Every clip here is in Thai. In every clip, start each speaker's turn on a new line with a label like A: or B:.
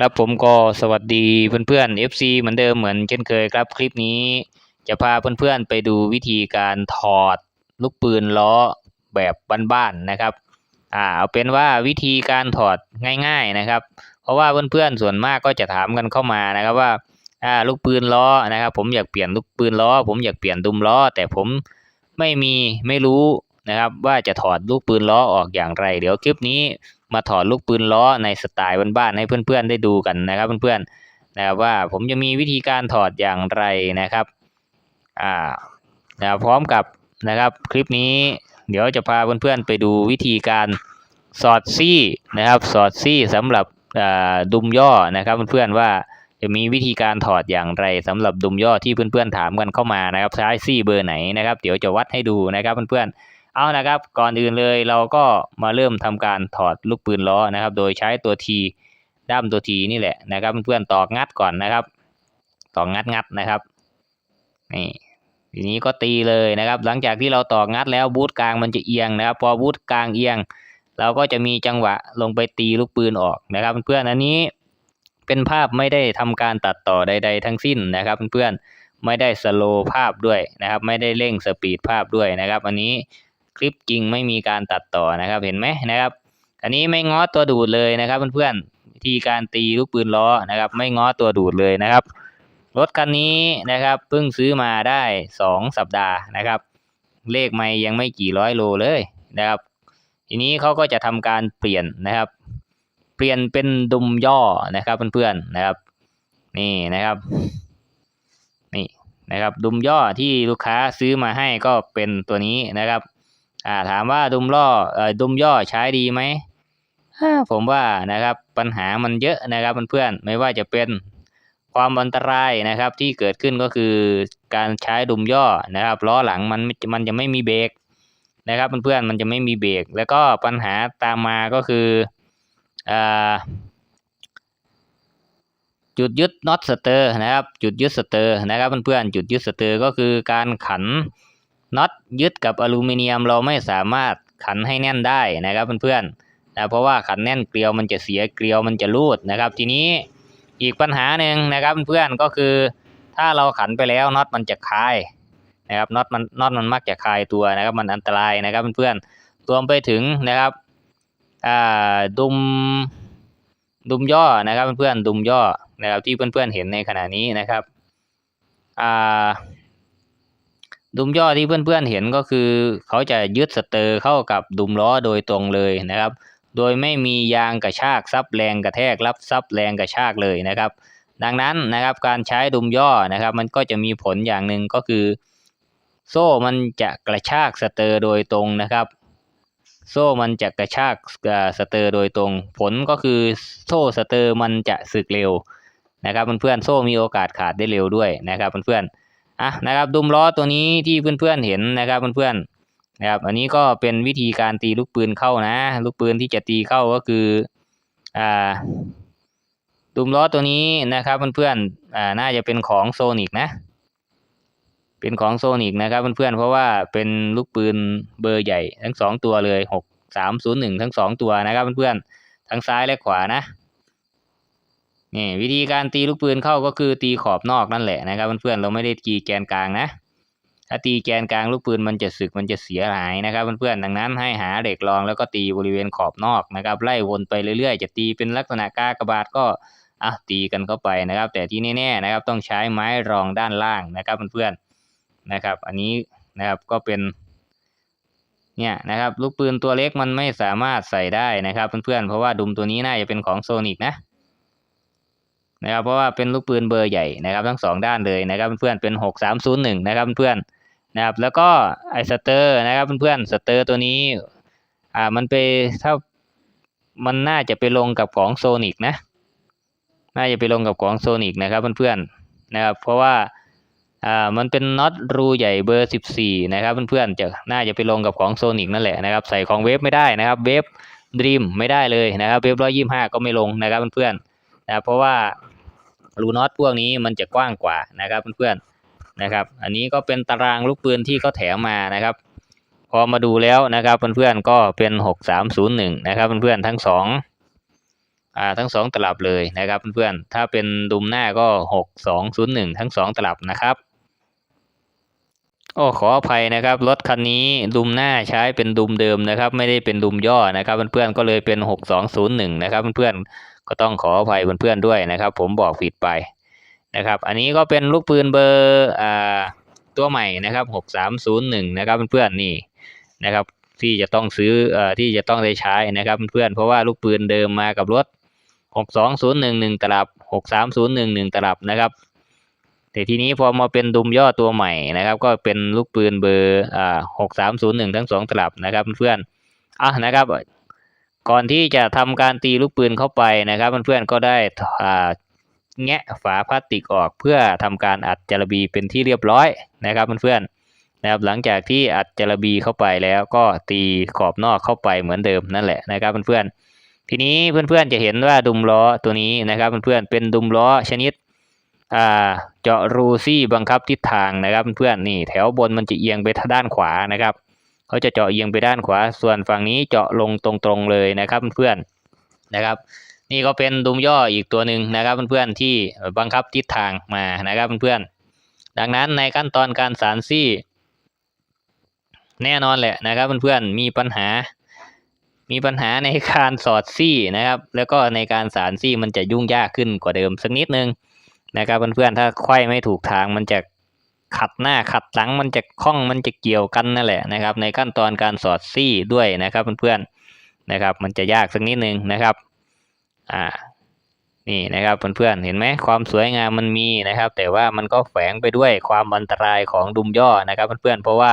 A: ครับผมก็สวัสดีเพื่อนๆ FC เหมือนเดิมเหมือนเช่นเคยครับ คลิปนี้จะพาเพื่อนๆไปดูวิธีการถอดลูกปืนล้อแบบบ้านๆนะครับอ่าเอาเป็นว่าวิธีการถอดง่าย ๆนะครับ เพราะว่าเพื่อนๆส่วนมากก็จะถามกันเข้ามานะครับว่าอ่าลูกปืนล้อนะครับ ผมอยากเปลี่ยนลูกปืนล้อ ผมอยากเปลี่ยนดุมล้อ แต่ผมไม่มีไม่รู้นะครับ ว่าจะถอดลูกปืนล้อออกอย่างไร เดี๋ยวคลิปนี้ มาถอดลูกปืนล้อในสไตล์บ้านๆให้เพื่อนๆได้ดูกันนะครับเพื่อนๆนะครับว่าผมจะมีวิธีการถอดอย่างไรนะครับอ่านะรพร้อมกับนะครับคลิปนี้เดี๋ยวจะพาเพื่อนๆไปดูวิธีการสอดซี่นะครับสอดซี่สำหรับดุมย่อนะครับเพื่อนๆว่าจะมีวิธีการถอดอย่างไรสำหรับดุมย่อที่เพื่อนๆถามกันเข้ามานะครับใช้ซี่เบอร์ไหนนะครับ เดี๋ยวจะวัดให้ดูนะครับเพื่อนๆ เอานะครับ ก่อนอื่นเลยเราก็มาเริ่มทำการถอดลูกปืนล้อนะครับ โดยใช้ตัวทีด้ามตัวทีนี่แหละนะครับเพื่อนๆตอกงัดก่อนนะครับ ตอกงัดงัดนะครับนี่ทีนี้ก็ตีเลยนะครับ หลังจากที่เราตอกงัดแล้วบูทกลางมันจะเอียงนะครับ พอบูทกลางเอียง เราก็จะมีจังหวะลงไปตีลูกปืนออกนะครับ เพื่อนๆอันนี้เป็นภาพไม่ได้ทำการตัดต่อใด ๆ ทั้งสิ้นนะครับ เพื่อนๆไม่ได้สโลว์ภาพด้วยนะครับ ไม่ได้เร่งสปีดภาพด้วยนะครับ อันนี้ คลิปจริงไม่มีการตัดต่อนะครับเห็นไหมนะครับ อันนี้ไม่ง้อตัวดูดเลยนะครับเพื่อนๆวิธีการตีลูกปืนล้อนะครับ ไม่ง้อตัวดูดเลยนะครับ รถคันนี้นะครับเพิ่งซื้อมาได้สองสัปดาห์นะครับ เลขไม่ยังไม่กี่ร้อยโลเลยนะครับ ทีนี้เขาก็จะทำการเปลี่ยนนะครับ เปลี่ยนเป็นดุมย่อนะครับเพื่อนๆนะครับ นี่นะครับนี่นะครับดุมย่อที่ลูกค้าซื้อมาให้ก็เป็นตัวนี้นะครับ อ่าถามว่าดุมล้อเอ่อดุมย่อใช้ดีไหมอ่าผมว่านะครับปัญหามันเยอะนะครับเพื่อนๆไม่ว่าจะเป็นความอันตรายนะครับที่เกิดขึ้นก็คือการใช้ดุมย่อนะครับล้อหลังมันมันจะไม่มีเบรกนะครับเพื่อนๆมันจะไม่มีเบรกแล้วก็ปัญหาตามมาก็คืออ่าจุดยึดน็อตสเตอร์นะครับจุดยึดสเตอร์นะครับเพื่อนๆจุดยึดสเตอร์ก็คือการขัน น็อตยึดกับอลูมิเนียมเราไม่สามารถขันให้แน่นได้นะครับเพื่อนๆนะเพราะว่าขันแน่นเกลียวมันจะเสียเกลียวมันจะรูดนะครับ ทีนี้อีกปัญหาหนึ่งนะครับเพื่อนๆก็คือ ถ้าเราขันไปแล้วน็อตมันจะคายนะครับน็อตมันน็อตมันมักจะคายตัวนะครับ มันอันตรายนะครับเพื่อนๆรวมไปถึงนะครับดุมดุมย่อนะครับเพื่อนๆดุมย่อนะครับที่เพื่อนๆเห็นในขณะนี้นะครับอ่า ดุมย่อที่เพื่อนๆเห็นก็คือ เขาจะยึดสเตอร์เข้ากับดุมล้อโดยตรงเลยนะครับ โดยไม่มียางกระชากซับแรงกระแทกรับซับแรงกระชากเลยนะครับ ดังนั้นนะครับการใช้ดุมย่อนะครับ มันก็จะมีผลอย่างหนึ่งก็คือ โซ่มันจะกระชากสเตอร์โดยตรงนะครับ โซ่มันจะกระชากสเตอร์โดยตรง ผลก็คือโซ่สเตอร์มันจะสึกเร็วนะครับเพื่อนๆโซ่มีโอกาสขาดได้เร็วด้วยนะครับเพื่อนๆ อะนะครับดุมล้อตัวนี้ที่เพื่อนๆเห็นนะครับเพื่อนๆนะครับอันนี้ก็เป็นวิธีการตีลูกปืนเข้านะ ลูกปืนที่จะตีเข้าก็คืออ่าดุมล้อตัวนี้นะครับเพื่อนๆอ่าน่าจะเป็นของโซนิกนะ เป็นของโซนิกนะครับเพื่อนๆเพราะว่าเป็นลูกปืนเบอร์ใหญ่ทั้งสองตัวเลยหกสามศูนย์หนึ่งทั้งสองตัวนะครับเพื่อนๆทั้งซ้ายและขวานะ นี่วิธีการตีลูกปืนเข้าก็คือตีขอบนอกนั่นแหละนะครับเพื่อนๆเราไม่ได้ตีแกนกลางนะ ถ้าตีแกนกลางลูกปืนมันจะสึกมันจะเสียหายนะครับเพื่อนๆดังนั้นให้หาเหล็กรองแล้วก็ตีบริเวณขอบนอกนะครับ ไล่วนไปเรื่อยๆ จะตีเป็นลักษณะกากบาทก็อะตีกันเข้าไปนะครับ แต่ที่แน่ๆนะครับต้องใช้ไม้รองด้านล่างนะครับเพื่อนๆนะครับ อันนี้นะครับก็เป็นเนี่ยนะครับลูกปืนตัวเล็กมันไม่สามารถใส่ได้นะครับเพื่อนๆเพราะว่าดุมตัวนี้น่าจะเป็นของโซนิกนะ นะครับเพราะว่าเป็นลูกปืนเบอร์ใหญ่นะครับทั้งสองด้านเลยนะครับเพื่อนเป็นหกสามศูนย์หนึ่งนะครับเพื่อนนะครับแล้วก็ไอสเตอร์นะครับเพื่อนสเตอร์ตัวนี้อ่ามันไปถ้ามันน่าจะไปลงกับของโซนิกนะน่าจะไปลงกับของโซนิกนะครับเพื่อนๆนะครับเพราะว่าอ่ามันเป็นน็อตรูใหญ่เบอร์สิบสี่นะครับเพื่อนๆจะน่าจะไปลงกับของโซนิกนั่นแหละนะครับใส่ของเวฟไม่ได้นะครับเวฟดรีมไม่ได้เลยนะครับเวฟร้อยยี่ห้าก็ไม่ลงนะครับเพื่อนๆนะครับเพราะว่า รูน็อตพวกนี้มันจะกว้างกว่านะครับเพื่อนๆนะครับ อันนี้ก็เป็นตารางลูกปืนที่เขาแถมมานะครับ พอมาดูแล้วนะครับเพื่อนๆก็เป็นหกสามศูนย์หนึ่งนะครับเพื่อนๆทั้งสองอ่าทั้งสองตลับเลยนะครับเพื่อนๆถ้าเป็นดุมหน้าก็หกสองศูนย์หนึ่งทั้งสองตลับนะครับโอ้ขออภัยนะครับรถคันนี้ดุมหน้าใช้เป็นดุมเดิมนะครับ ไม่ได้เป็นดุมย่อนะครับเพื่อนๆก็เลยเป็นหกสองศูนย์หนึ่งนะครับเพื่อนๆ ก็ต้องขออภัยเพื่อนๆด้วยนะครับ ผมบอกผิดไปนะครับ อันนี้ก็เป็นลูกปืนเบอร์อ่าตัวใหม่นะครับหกสามศูนย์หนึ่งนะครับเพื่อนๆนี่นะครับ ที่จะต้องซื้อเอ่อที่จะต้องได้ใช้นะครับเพื่อนๆเพราะว่าลูกปืนเดิมมากับรถหกสองศูนย์หนึ่งหนึ่งตลับหกสามศูนย์หนึ่งหนึ่งตลับนะครับแต่ทีนี้พอมาเป็นดุมย่อตัวใหม่นะครับ ก็เป็นลูกปืนเบอร์อ่าหกสามศูนย์หนึ่งทั้งสองตลับนะครับเพื่อนอะนะครับ ก่อนที่จะทำการตีลูกปืนเข้าไปนะครับเพื่อนๆก็ได้แงะฝาพลาสติกออกเพื่อทำการอัดจารบีเป็นที่เรียบร้อยนะครับเพื่อนๆนะครับหลังจากที่อัดจารบีเข้าไปแล้วก็ตีขอบนอกเข้าไปเหมือนเดิมนั่นแหละนะครับเพื่อนๆทีนี้เพื่อนๆจะเห็นว่าดุมล้อตัวนี้นะครับเพื่อนๆเป็นดุมล้อชนิดเจาะรูซี่บังคับทิศทางนะครับเพื่อนๆนี่แถวบนมันจะเอียงไปทางด้านขวานะครับ เขาจะเจาะเอียงไปด้านขวา ส่วนฝั่งนี้เจาะลงตรงๆเลยนะครับเพื่อนๆนะครับ นี่ก็เป็นดุมย่ออีกตัวหนึ่งนะครับเพื่อนๆที่บังคับทิศทางมานะครับเพื่อนๆดังนั้นในขั้นตอนการสานซี่ แน่นอนแหละนะครับเพื่อนๆมีปัญหา มีปัญหาในการสอดซี่นะครับ แล้วก็ในการสานซี่มันจะยุ่งยากขึ้นกว่าเดิมสักนิดนึงนะครับเพื่อนๆถ้าไขว้ไม่ถูกทางมันจะ ขัดหน้าขัดหลังมันจะคล้องมันจะเกี่ยวกันนั่นแหละนะครับ ในขั้นตอนการสอดซี่ด้วยนะครับเพื่อนๆนะครับ มันจะยากสักนิดนึงนะครับอ่านี่นะครับเพื่อนๆเห็นไหมความสวยงามมันมีนะครับ แต่ว่ามันก็แฝงไปด้วยความอันตรายของดุมย่อนะครับเพื่อนๆเพราะว่า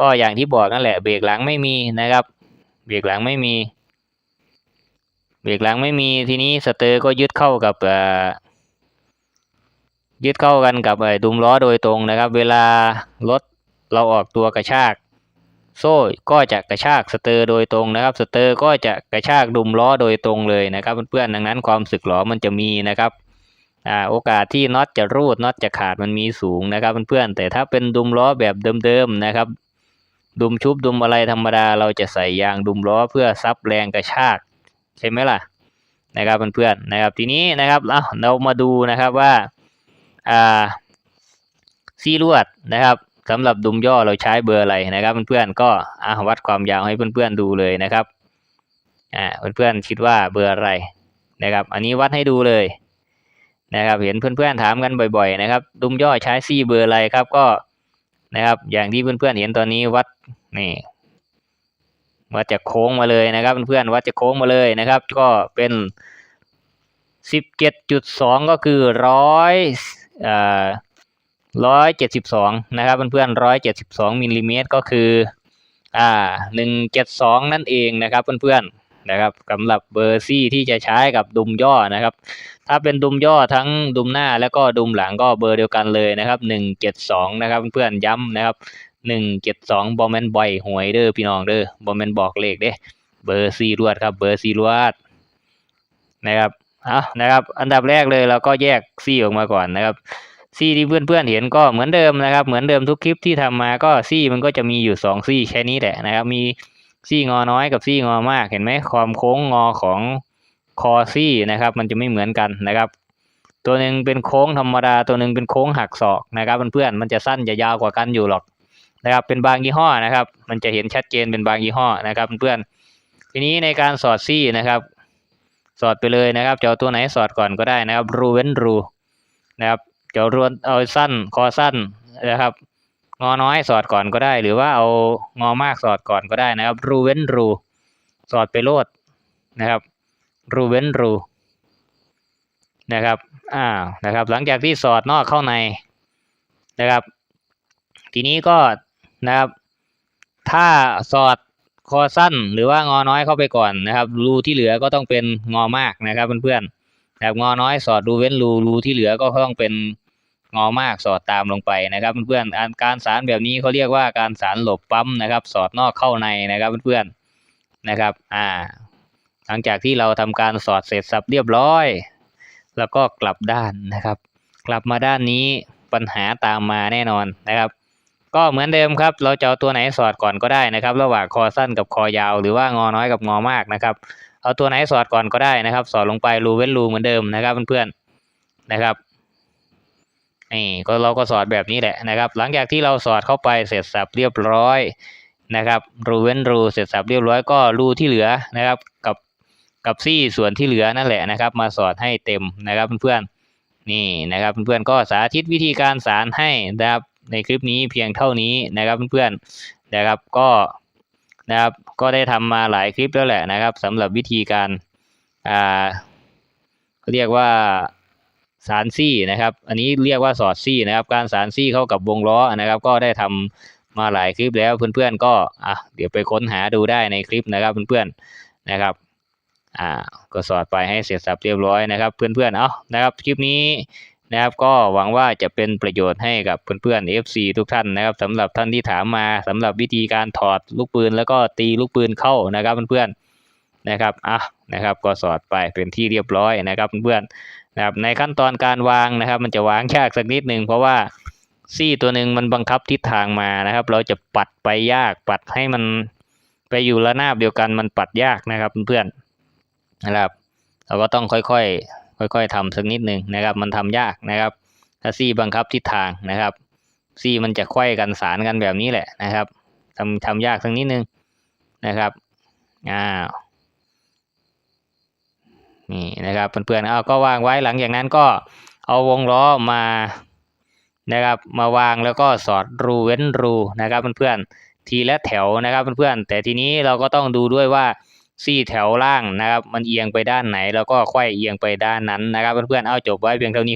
A: ก็อย่างที่บอกนั่นแหละเบรกหลังไม่มีนะครับ เบรกหลังไม่มี เบรกหลังไม่มีทีนี้สเตอร์ก็ยึดเข้ากับอ่อ ยึดเข้ากันกับไอ้ดุมล้อโดยตรงนะครับ เวลารถเราออกตัวกระชาก โซ่ก็จะกระชากสเตอร์โดยตรงนะครับ สเตอร์ก็จะกระชากดุมล้อโดยตรงเลยนะครับเพื่อนๆดังนั้นความสึกหรอมันจะมีนะครับอโอกาสที่น็อตจะรูดน็อตจะขาดมันมีสูงนะครับเพื่อนๆแต่ถ้าเป็นดุมล้อแบบเดิมๆนะครับ ดุมชุบดุมอะไรธรรมดา เราจะใส่ยางดุมล้อเพื่อซับแรงกระชาก ใช่ไหมล่ะนะครับเพื่อนๆนะครับ ทีนี้นะครับเอาเรามาดูนะครับว่า อ่าซี่ลวดนะครับสำหรับดุมย่อเราใช้เบอร์อะไรนะครับ เพื่อนๆก็อ่าวัดความยาวให้เพื่อนๆดูเลยนะครับอ่าเพื่อนๆคิดว่าเบอร์อะไรนะครับ อันนี้วัดให้ดูเลยนะครับ เห็นเพื่อนๆถามกันบ่อย ๆ นะครับ ดุมย่อใช้ซี่เบอร์อะไรครับก็นะครับ อย่างที่เพื่อนๆเห็นตอนนี้วัดนี่วัดจากโค้งมาเลยนะครับเพื่อนๆวัดจากโค้งมาเลยนะครับ ก็เป็นสิบเจ็ดจุดสองก็คือร้อย ร้อยเจ็ดสิบสองนะครับเพื่อนๆร้อยเจ็ดสิบสองมิลลิเมตรก็คืออ่าหนึ่งเจ็ดสองนั่นเองนะครับเพื่อนๆนะครับสำหรับเบอร์ซี่ที่จะใช้กับดุมย่อนะครับ ถ้าเป็นดุมย่อทั้งดุมหน้าแล้วก็ดุมหลังก็เบอร์เดียวกันเลยนะครับหนึ่งเจ็ดสองนะครับเพื่อนๆย้ำนะครับหนึ่งเจ็ดสองบอมแมนบอยหวยเด้อพี่น้องเด้อบอมแมนบอกเลขเด้เบอร์ซี่รวดครับเบอร์ซี่รวดนะครับ เอานะครับ อันดับแรกเลยเราก็แยกซี่ออกมาก่อนนะครับซี่ที่เพื่อนๆเห็นก็เหมือนเดิมนะครับ เหมือนเดิมทุกคลิปที่ทำมาก็ซี่มันก็จะมีอยู่สองซี่แค่นี้แหละนะครับ มีซี่งอน้อยกับซี่งอมากเห็นไหมความโค้งงอของคอซี่นะครับ มันจะไม่เหมือนกันนะครับ ตัวหนึ่งเป็นโค้งธรรมดา ตัวหนึ่งเป็นโค้งหักศอกนะครับเพื่อนๆมันจะสั้นจะยาวกว่ากันอยู่หรอกนะครับ เป็นบางยี่ห้อนะครับ มันจะเห็นชัดเจนเป็นบางยี่ห้อนะครับ เพื่อนๆทีนี้ในการสอดซี่นะครับ สอดไปเลยนะครับจะเอาตัวไหนสอดก่อนก็ได้นะครับ รูเว้นรูนะครับจะรวนเอาสั้นคอสั้นนะครับ งอน้อยสอดก่อนก็ได้ หรือว่าเอางอมากสอดก่อนก็ได้นะครับ รูเว้นรู สอดไปโลดนะครับ รูเว้นรูนะครับอ่านะครับ หลังจากที่สอดนอกเข้าในนะครับ ทีนี้ก็นะครับ ถ้าสอด คอสั้นหรือว่างอน้อยเข้าไปก่อนนะครับ รูที่เหลือก็ต้องเป็นงอมากนะครับเพื่อนๆนะครับงอน้อยสอดรูเว้นรูรูที่เหลือก็ต้องเป็นงอมากสอดตามลงไปนะครับเพื่อนๆการสารแบบนี้เขาเรียกว่าการสารหลบปั๊มนะครับ สอดนอกเข้าในนะครับเพื่อนๆนะครับอ่าหลังจากที่เราทำการสอดเสร็จสับเรียบร้อย แล้วก็กลับด้านนะครับ กลับมาด้านนี้ปัญหาตามมาแน่นอนนะครับ ก็เหมือนเดิมครับ เราจะเอาตัวไหนสอดก่อนก็ได้นะครับ ระหว่างคอสั้นกับคอยาว หรือว่างอน้อยกับงอมากนะครับ เอาตัวไหนสอดก่อนก็ได้นะครับ สอดลงไปรูเว้นรูเหมือนเดิมนะครับเพื่อนๆนะครับนี่ก็เราก็สอดแบบนี้แหละนะครับ หลังจากที่เราสอดเข้าไปเสร็จสับเรียบร้อยนะครับรูเว้นรูเสร็จสับเรียบร้อยก็รูที่เหลือนะครับ กับกับซี่ส่วนที่เหลือนั่นแหละนะครับ มาสอดให้เต็มนะครับเพื่อนๆนี่นะครับเพื่อนๆก็สาธิตวิธีการสารให้นะครับ ในคลิปนี้เพียงเท่านี้นะครับเพื่อนๆนะครับก็นะครับก็ได้ทำมาหลายคลิปแล้วแหละนะครับสำหรับวิธีการอ่าเรียกว่าสารซี่นะครับ อันนี้เรียกว่าสอดซี่นะครับ การสารซี่เข้ากับวงล้อนะครับ ก็ได้ทำมาหลายคลิปแล้วเพื่อนๆก็อะเดี๋ยวไปค้นหาดูได้ในคลิปนะครับเพื่อนๆนะครับอ่าก็สอดไปให้เสร็จสับเรียบร้อยนะครับ เพื่อนๆเอานะครับคลิปนี้ นะครับก็หวังว่าจะเป็นประโยชน์ให้กับเพื่อนๆ FC ทุกท่านนะครับสำหรับท่านที่ถามมาสำหรับวิธีการถอดลูกปืน แล้วก็ตีลูกปืนเข้านะครับเพื่อนๆนะครับอะนะครับก็สอดไปเป็นที่เรียบร้อยนะครับเพื่อนๆนะครับในขั้นตอนการวางนะครับ มันจะวางยากสักนิดหนึ่งเพราะว่าซี่ตัวหนึ่งมันบังคับทิศทางมานะครับ เราจะปัดไปยากปัดให้มันไปอยู่ระนาบเดียวกันมันปัดยากนะครับเพื่อนๆนะครับเราก็ต้องค่อยๆ ค่อยๆทำสักนิดหนึ่งนะครับ มันทำยากนะครับถ้าซี่บังคับทิศทางนะครับ ซี่มันจะไขว้กันสารกันแบบนี้แหละนะครับทำทำยากสักนิดนึงนะครับอ้าวนี่นะครับเพื่อนๆเอาก็วางไว้หลังจากนั้นก็เอาวงล้อมานะครับ มาวางแล้วก็สอดรูเว้นรูนะครับเพื่อนๆทีละแถวนะครับเพื่อนๆแต่ทีนี้เราก็ต้องดูด้วยว่า ซี่แถวล่างนะครับ มันเอียงไปด้านไหน แล้วก็ค่อยเอียงไปด้านนั้นนะครับ เพื่อนๆ เอาจบไว้เพียงเท่านี้